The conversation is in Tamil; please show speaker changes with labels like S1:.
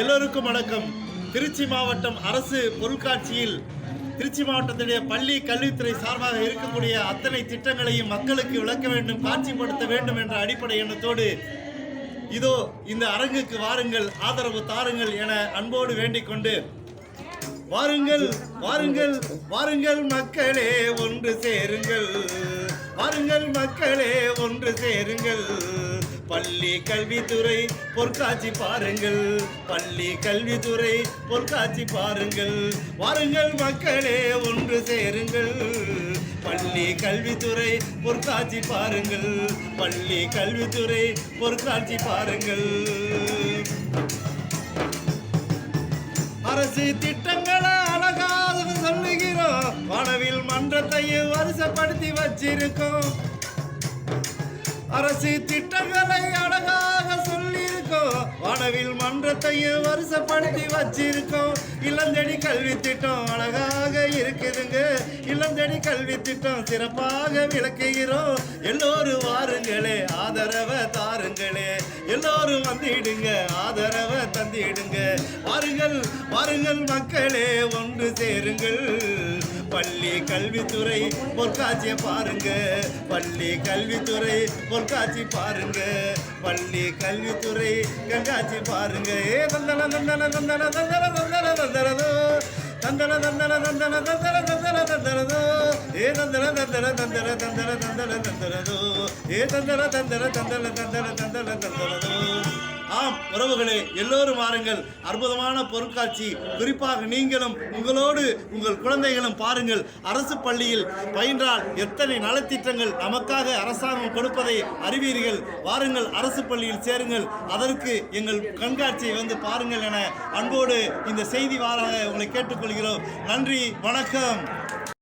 S1: எல்லோருக்கும் வணக்கம். திருச்சி மாவட்டம் அரசு பொருட்காட்சியில் திருச்சி மாவட்டத்துடைய பள்ளி கல்வித்துறை சார்பாக இருக்கக்கூடிய அத்தனை திட்டங்களையும் மக்களுக்கு விளக்க வேண்டும் காட்சிப்படுத்த வேண்டும் என்ற அடிப்படை எண்ணத்தோடு இதோ இந்த அரங்குக்கு வாருங்கள் ஆதரவு தாருங்கள் என அன்போடு வேண்டிக் கொண்டு வாருங்கள் வாருங்கள் வாருங்கள் மக்களே ஒன்று சேருங்கள். வாருங்கள் மக்களே ஒன்று சேருங்கள். பள்ளி கல்வித்துறை பொற்காட்சி பாருங்கள். பள்ளி கல்வித்துறை பொற்காட்சி பாருங்கள். வாருங்கள் மக்களே ஒன்று சேருங்கள். பள்ளி கல்வித்துறை பொற்காட்சி பாருங்கள். பள்ளி கல்வித்துறை பொற்காட்சி பாருங்கள். அரசு திட்டங்களை அழகாக சொல்லுகிறோம். வனவில் மன்றத்தையும் வருஷப்படுத்தி வச்சிருக்கோம். அரசு திட்டங்களை அழகாக சொல்லியிருக்கோம் வடவில் மன்றத்தையும் வருஷப்படுத்தி வச்சிருக்கோம் இளந்தடி கல்வி திட்டம் அழகாக இருக்குதுங்க. இளந்தடி கல்வி திட்டம் சிறப்பாக விளக்குகிறோம். எல்லோரும் வாருங்களே ஆதரவை தாருங்களே. எல்லோரும் வந்திடுங்க ஆதரவை தந்திடுங்க. வாருங்கள் வாருங்கள் மக்களே ஒன்று சேருங்கள். பள்ளி கல்வித்துறை பொற்காட்சியை பாருங்க பள்ளி கல்வித்துறை பொற்காட்சி பாருங்க பள்ளி கல்வித்துறை கண்காட்சி பாருங்க ஏ தந்தன தந்தன தந்தன தந்தன தந்தன தந்தனதோ தந்தன தந்தன தந்தன தந்தன தந்தன தந்தனதோ ஏ தந்தன தந்தன தந்தன தந்தன தந்தன தந்தனதோ ஏ தந்தன தந்தன தந்தன தந்தன தந்தன தந்தனதோ ஆம் உறவுகளே எல்லோரும் வாருங்கள். அற்புதமான பொருட்காட்சி. குறிப்பாக நீங்களும் உங்களோடு உங்கள் குழந்தைகளும் பாருங்கள். அரசு பள்ளியில் பயின்றால் எத்தனை நலத்திட்டங்கள் நமக்காக அரசாங்கம் கொடுப்பதை அறிவீர்கள். வாருங்கள் அரசு பள்ளியில் சேருங்கள். அதற்கு எங்கள் கண்காட்சியை வந்து பாருங்கள் என அன்போடு இந்த செய்தி வாராக உங்களை கேட்டுக்கொள்கிறோம். நன்றி வணக்கம்.